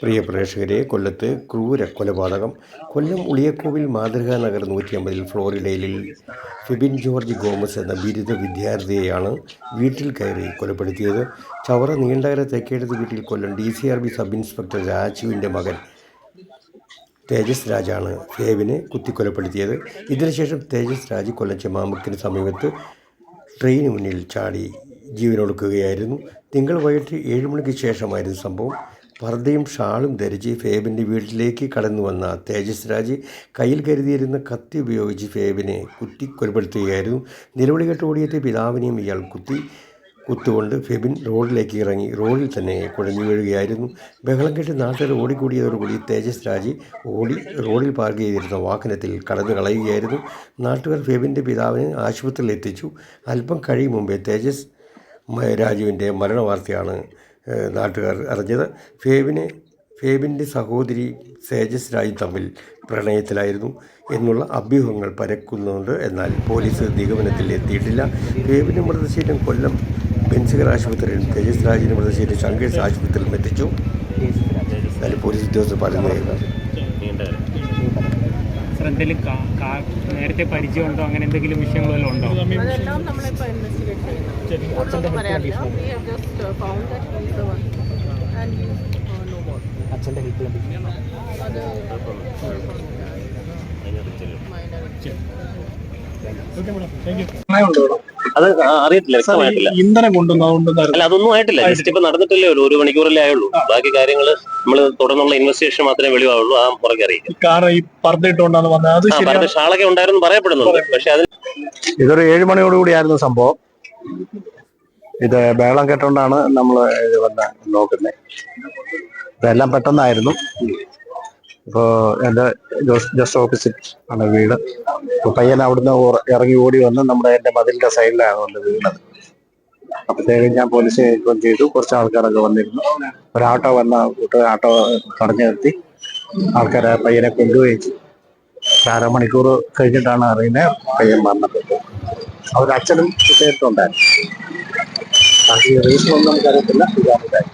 പ്രിയ പ്രേക്ഷകരെ കൊല്ലത്ത് ക്രൂര കൊലപാതകം. കൊല്ലം ഉളിയക്കോവിൽ മാതൃകാ നഗർ നൂറ്റി അമ്പതിൽ ഫ്ലോറിഡയിൽ ഫിബിൻ ജോർജ് ഗോമസ് എന്ന ബിരുദ വിദ്യാർത്ഥിയെയാണ് വീട്ടിൽ കയറി കൊലപ്പെടുത്തിയത്. ചവറ നീണ്ടകര തെക്കേടത്ത് വീട്ടിൽ Kollam D C R B sub inspector രാജുവിന്റെ മകൻ തേജസ് രാജാണ് ഫേവിനെ കുത്തിക്കൊലപ്പെടുത്തിയത്. ഇതിനുശേഷം തേജസ് രാജ് കൊല്ലം ചെമാമുക്കിന് സമീപത്ത് ട്രെയിന് മുന്നിൽ ചാടി ജീവനൊടുക്കുകയായിരുന്നു. തിങ്കൾ വൈകിട്ട് ഏഴ് മണിക്ക് ശേഷമായിരുന്നു സംഭവം. പർദ്ദയും ഷാളും ധരിച്ച് ഫേബിന്റെ വീട്ടിലേക്ക് കടന്നു വന്ന തേജസ് രാജ് കയ്യിൽ കരുതിയിരുന്ന കത്തി ഉപയോഗിച്ച് ഫേബിനെ കുത്തി കൊലപ്പെടുത്തുകയായിരുന്നു. നിലവിളി കേട്ട് ഓടിയെത്തിയ പിതാവിനെയും ഇയാൾ കുത്തി കുത്തുകൊണ്ട് ഫെബിൻ റോഡിലേക്ക് ഇറങ്ങി റോഡിൽ തന്നെ കുഴഞ്ഞു വീഴുകയായിരുന്നു. ബഹളം കെട്ടി നാട്ടുകാർ ഓടിക്കൂടിയതോടുകൂടി തേജസ് രാജ് ഓടി റോഡിൽ പാർക്ക് ചെയ്തിരുന്ന വാഹനത്തിൽ കടന്നു കളയുകയായിരുന്നു. നാട്ടുകാർ ഫെബിന്റെ പിതാവിനെ ആശുപത്രിയിൽ എത്തിച്ചു. അല്പം കഴിയും മുമ്പേ തേജസ് രാജുവിന്റെ മരണവാർത്തയാണ് നാട്ടുകാർ അറിഞ്ഞത്. ഫേബിനെ ഫേബിന്റെ സഹോദരി സേജസ് രാജ് തമ്മിൽ പ്രണയത്തിലായിരുന്നു എന്നുള്ള അഭ്യൂഹങ്ങൾ പരക്കുന്നുണ്ട് എന്നാൽ പോലീസ് നിഗമനത്തിൽ എത്തിയിട്ടില്ല. ഫേബിന്റെ മൃതശരീരം കൊല്ലം ബെൻസിഗർ ആശുപത്രിയിൽ തേജസ് രാജിന്റെ മൃതശരീരം ശങ്കേഷ് ആശുപത്രിയിൽ എത്തിച്ചു. എന്നാലും പോലീസ് ഉദ്യോഗസ്ഥർ പറയുന്നത് നേരത്തെ പരിചയമുണ്ടോ? അങ്ങനെ എന്തെങ്കിലും വിഷയങ്ങളെല്ലാം വല്ലതും ഉണ്ടോ? അച്ഛന്റെ ഹെൽപ്പ് അത് അത് ആ- അറിയത്തില്ല വ്യക്തമായിട്ടില്ല. ഇന്ധനം കൊണ്ടുവന്നതുകൊണ്ട് അല്ല അതൊന്നും ആയിട്ടില്ല. ജസ്റ്റ് ഇപ്പൊ നടന്നിട്ടില്ലേ ഒരു മണിക്കൂറല്ലേ ആയുള്ളൂ. ബാക്കി കാര്യങ്ങൾ നമ്മൾ തുടർന്നുള്ള ഇൻവെസ്റ്റിഗേഷൻ മാത്രമേ വെളിവാവുള്ളൂ. ആ പുറകെ അറിയിക്കും. കാർ ഈ അത് ഷാളൊക്കെ ഉണ്ടായിരുന്നു പറയപ്പെടുന്നുണ്ട്. പക്ഷെ അതിന് ഇതൊരു ഏഴ് മണിയോടുകൂടിയായിരുന്നു സംഭവം. ഇത് ബഹളം കേട്ടോണ്ടാണ് നമ്മൾ ഇത് വന്ന് നോക്കുന്നത് ഇതെല്ലാം പെട്ടെന്നായിരുന്നു. ഇപ്പോൾ എന്റെ ജസ്റ്റ് ഓപ്പോസിറ്റ് ആണ് വീട്. പയ്യൻ അവിടുന്ന് ഇറങ്ങി ഓടി വന്ന് നമ്മുടെ എന്റെ മതിലിന്റെ സൈഡിലാണ് വന്ന് വീണത്. അപ്പോഴത്തേക്കും ഞാൻ പോലീസിനെ ഇൻഫോം ചെയ്തു. കുറച്ച് ആൾക്കാരൊക്കെ വന്നിരുന്നു. ഒരു ആട്ടോ വന്ന കൂട്ട് ആട്ടോ തടഞ്ഞു നിർത്തി. ആൾക്കാരെ പയ്യനെ കൊണ്ടുപോയി. അര അരമണിക്കൂർ കഴിഞ്ഞിട്ടാണ് അറിയുന്നത് പയ്യൻ വന്നത്. അവരച്ഛനും ചേർത്തുണ്ടായിരുന്നു ബാക്കി റീസൺ ഒന്നും നമുക്കറിയത്തില്ല. ഇതാണ് കാര്യം